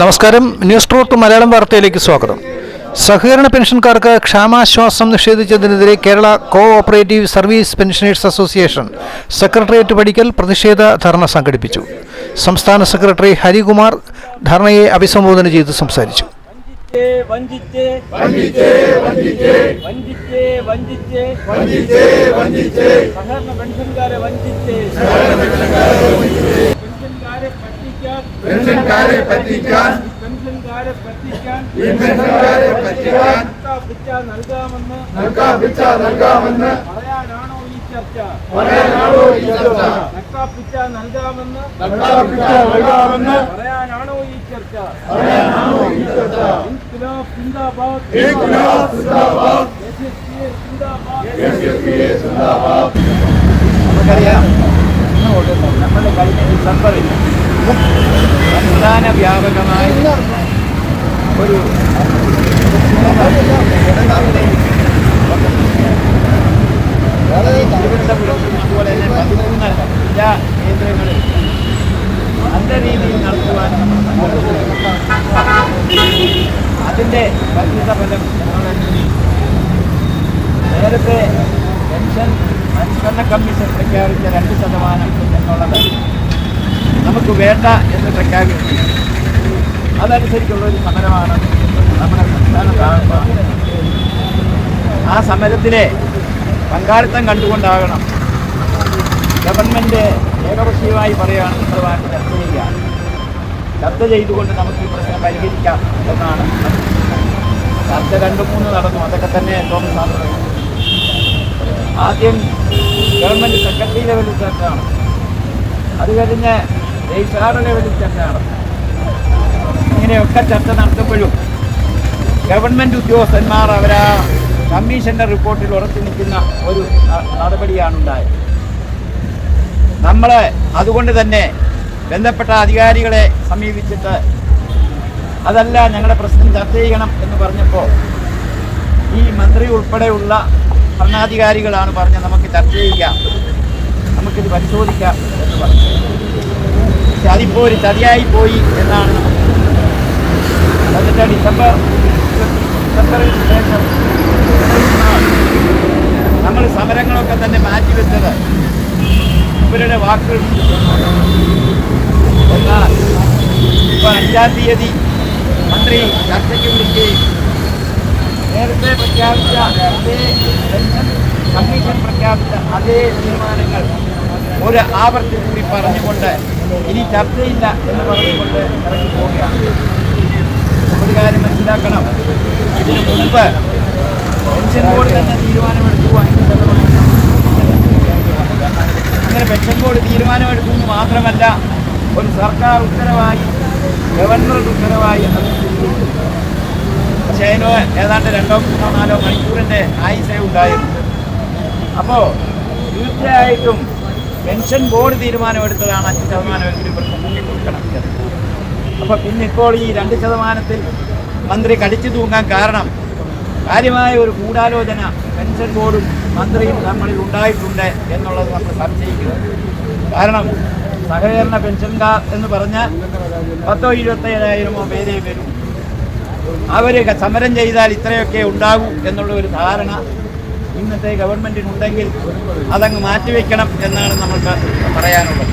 നമസ്കാരം. News truth Malayalam വാർത്തയിലേക്ക് സ്വാഗതം. സഹകരണ പെൻഷൻകാർക്ക് ക്ഷാമാശ്വാസം നിഷേധിച്ചതിനെതിരെ Kerala cooperative service pensioners association secretariat പടിക്കൽ പ്രതിഷേധ ധർണ സംഘടിപ്പിച്ചു. സംസ്ഥാന സെക്രട്ടറി ഹരികുമാർ ധർണയെ അഭിസംബോധന ചെയ്ത് സംസാരിച്ചു. വഞ്ചിച്ചേ വഞ്ചിച്ചേ. വഞ്ചിച്ചേ വഞ്ചിച്ചേ. വഞ്ചിച്ചേ വഞ്ചിച്ചേ. വഞ്ചിച്ചേ സഹകരണ പെൻഷൻകാരെ വഞ്ചിച്ചേ. പെൻഷൻകാരെ പറ്റിക്കാൻ. പെൻഷൻകാരെ പറ്റിക്കാൻ. പെൻഷൻകാരെ പറ്റിക്കാൻ. പെൻഷൻകാരെ പറ്റിക്കാൻ. പിച്ച നൽകാമെന്ന് നക്കാപ്പിച്ച നൽകാമെന്ന് പറയാനാണോ ഈ ചർച്ച? പറയാനാണോ ഈ ചർച്ച? നക്കാപ്പിച്ച നൽകാമെന്ന് നക്കാപ്പിച്ച നൽകാമെന്ന് പറയാനാണോ ഈ ചർച്ച? പറയാനാണോ ഈ ചർച്ച? SSPA സിന്ദാബാദ്. എസ്എസ്പിഎ സിന്ദാബാദ്. നമുക്കറിയാം നമ്മുടെ കഴിഞ്ഞ ഡിസംബറിൽ സംസ്ഥാന വ്യാപകമായ ഒരു അതിന്റെ പരിണിത ഫലം ഞങ്ങൾ നേരത്തെ പെൻഷൻ അനുസരണ കമ്മീഷൻ പ്രഖ്യാപിച്ച രണ്ട് ശതമാനം എന്നുള്ളത് നമുക്ക് വേണ്ട എന്ന് പ്രഖ്യാപിച്ചു അതനുസരിച്ചുള്ള ഒരു സമരമാണ് നമ്മുടെ സംസ്ഥാനത്താണ് ആ സമരത്തിലെ പങ്കാളിത്തം കണ്ടുകൊണ്ടാകണം. ഗവൺമെന്റ് ഏകപക്ഷീയമായി പറയുകയാണ് നിങ്ങളുമായിട്ട് ചർച്ച ചെയ്യുക ചർച്ച ചെയ്തുകൊണ്ട് നമുക്ക് ഈ പ്രശ്നം പരിഹരിക്കാം എന്നാണ് ചർച്ച രണ്ടു മൂന്ന് നടന്നു. അതൊക്കെ തന്നെ തോമസ് സാധ്യത ആദ്യം ഗവൺമെന്റ് സെക്രട്ടറി ലെവലിൽ ചർച്ചയാണ് അത് കഴിഞ്ഞ് രജിസ്ട്രാർ ലെവലിൽ തന്നെയാണ് ഇങ്ങനെയൊക്കെ ചർച്ച നടത്തുമ്പോഴും ഗവൺമെന്റ് ഉദ്യോഗസ്ഥന്മാർ അവരാ കമ്മീഷന്റെ റിപ്പോർട്ടിൽ ഉറച്ചു നിൽക്കുന്ന ഒരു നടപടിയാണ് ഉണ്ടായത്. നമ്മൾ അതുകൊണ്ട് തന്നെ ബന്ധപ്പെട്ട അധികാരികളെ സമീപിച്ചിട്ട് അതല്ല ഞങ്ങളുടെ പ്രശ്നം ചർച്ച ചെയ്യണം എന്ന് പറഞ്ഞപ്പോൾ ഈ മന്ത്രി ഉൾപ്പെടെയുള്ള ഭരണാധികാരികളാണ് പറഞ്ഞത് നമുക്ക് ചർച്ച ചെയ്യാം നമുക്കിത് പരിശോധിക്കാം എന്ന് പറഞ്ഞു. പക്ഷെ അതിപ്പോൾ ഒരു ചതിയായി പോയി എന്നാണ് എന്നിട്ട് ഡിസംബർ ഡിസംബറിൽ ശേഷം നമ്മൾ സമരങ്ങളൊക്കെ തന്നെ മാറ്റിവെച്ചത് ഇവരുടെ വാക്കുകൾ എന്നാൽ ഇപ്പോൾ അഞ്ചാം തീയതി മന്ത്രി ചർച്ചയ്ക്ക് വിളിക്കുകയും നേരത്തെ പ്രഖ്യാപിച്ച അതേ കമ്മീഷൻ പ്രഖ്യാപിച്ച അതേ തീരുമാനങ്ങൾ ഒരു ആവർത്തി കൂടി പറഞ്ഞുകൊണ്ട് ഇനി ചർച്ചയില്ല എന്ന് പറഞ്ഞുകൊണ്ട് ഇറങ്ങി പോവുകയാണ് ഒരു കാര്യം മനസ്സിലാക്കണം. ഇതിനു മുൻപ് പെൻഷൻ ബോർഡ് തന്നെ തീരുമാനമെടുത്തു അങ്ങനെ പെൻഷൻ ബോർഡ് തീരുമാനമെടുത്തു മാത്രമല്ല ഒരു സർക്കാർ ഉത്തരവായി ഗവർണറുടെ ഉത്തരവായി. പക്ഷേ അതിന് ഏതാണ്ട് രണ്ടോ മൂന്നോ നാലോ മണിക്കൂറിന്റെ ആയുസേ ഉണ്ടായിരുന്നു അപ്പോൾ തീർച്ചയായിട്ടും പെൻഷൻ ബോർഡ് തീരുമാനമെടുത്തതാണ് അഞ്ച് ശതമാനമെങ്കിലും ഇവർക്ക് മുന്നിൽ കൊടുക്കണം. അപ്പോൾ പിന്നെ ഇപ്പോൾ ഈ രണ്ട് ശതമാനത്തിൽ മന്ത്രി കടിച്ചു തൂങ്ങാൻ കാരണം കാര്യമായ ഒരു ഗൂഢാലോചന പെൻഷൻ ബോർഡും മന്ത്രിയും നമ്മളിൽ ഉണ്ടായിട്ടുണ്ട് എന്നുള്ളത് നമ്മൾ സംശയിക്കുന്നു കാരണം സഹകരണ പെൻഷൻകാർ എന്ന് പറഞ്ഞാൽ പത്തോ ഇരുപത്തേഴായിരമോ പേരെ വരും. അവർ സമരം ചെയ്താൽ ഇത്രയൊക്കെ ഉണ്ടാകൂ എന്നുള്ള ഒരു ധാരണ ഇന്നത്തെ ഗവൺമെന്റിനുണ്ടെങ്കിൽ അതങ്ങ് മാറ്റിവെക്കണം എന്നാണ് നമുക്ക് പറയാനുള്ളത്.